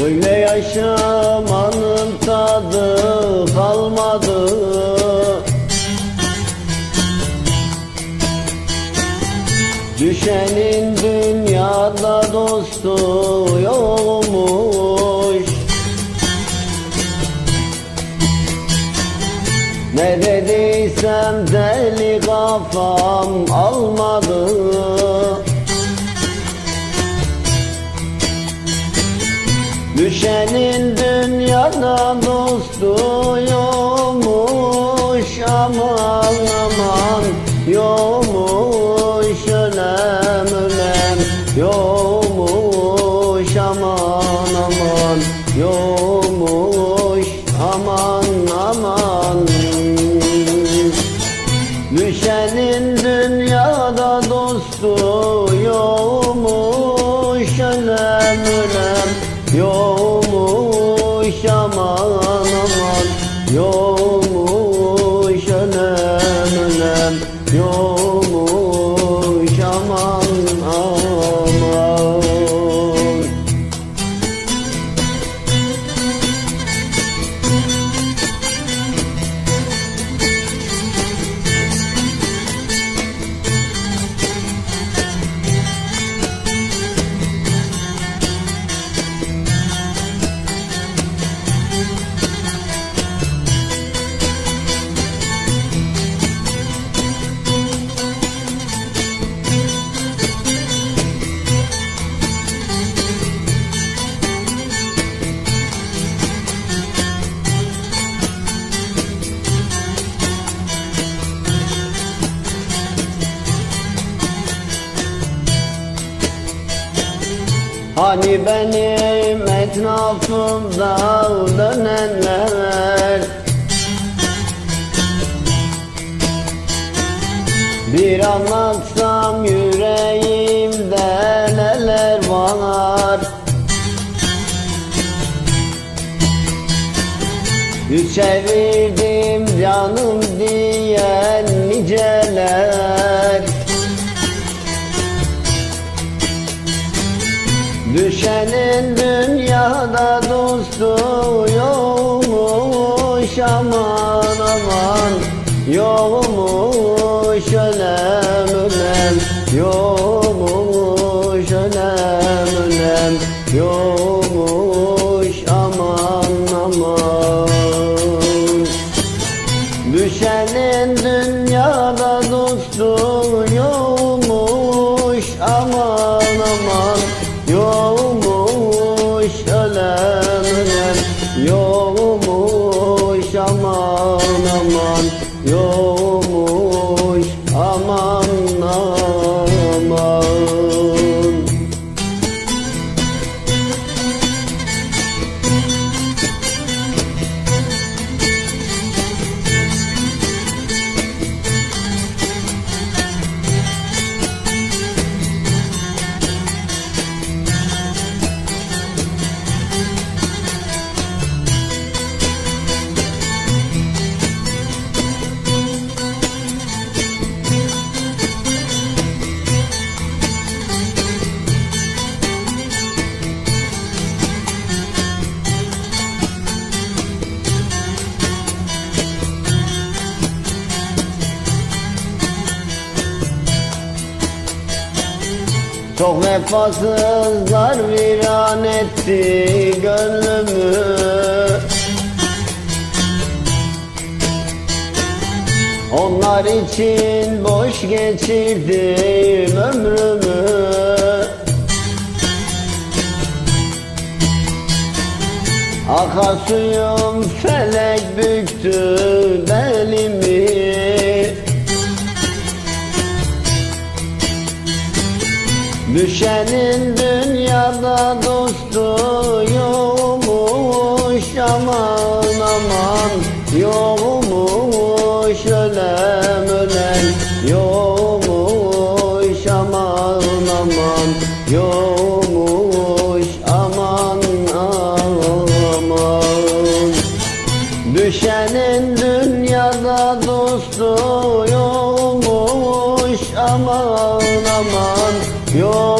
Böyle yaşamanın tadı kalmadı. Düşenin dünyada dostu yokmuş. Ne dediysem deli kafam almadı Düşenin dünyada dostu yokmuş Aman aman yokmuş ölem ölem Yokmuş aman aman Yokmuş aman aman. Düşenin dünyada dostu yokmuş ölem Yokmuş aman aman Yokmuş ölem ölem Yokmuş Hani benim etrafımda dönenler? Bir anlatsam yüreğimde neler var? Yüz çevirdim canım diyen niceler Düşenin dünyada dostu yokmuş aman aman Yokmuş ölem ölem Yokmuş ölem ölem Yokmuş aman aman Çok vefasızlar viran etti gönlümü. Onlar için boş geçirdim ömrümü. Akarsuyum felek büktü belimi Düşenin dünyada dostu yokmuş. Aman aman Yokmuş. Ölem ölen yokmuş. Aman aman Yokmuş. Aman aman. Düşenin dünyada dostu yok Your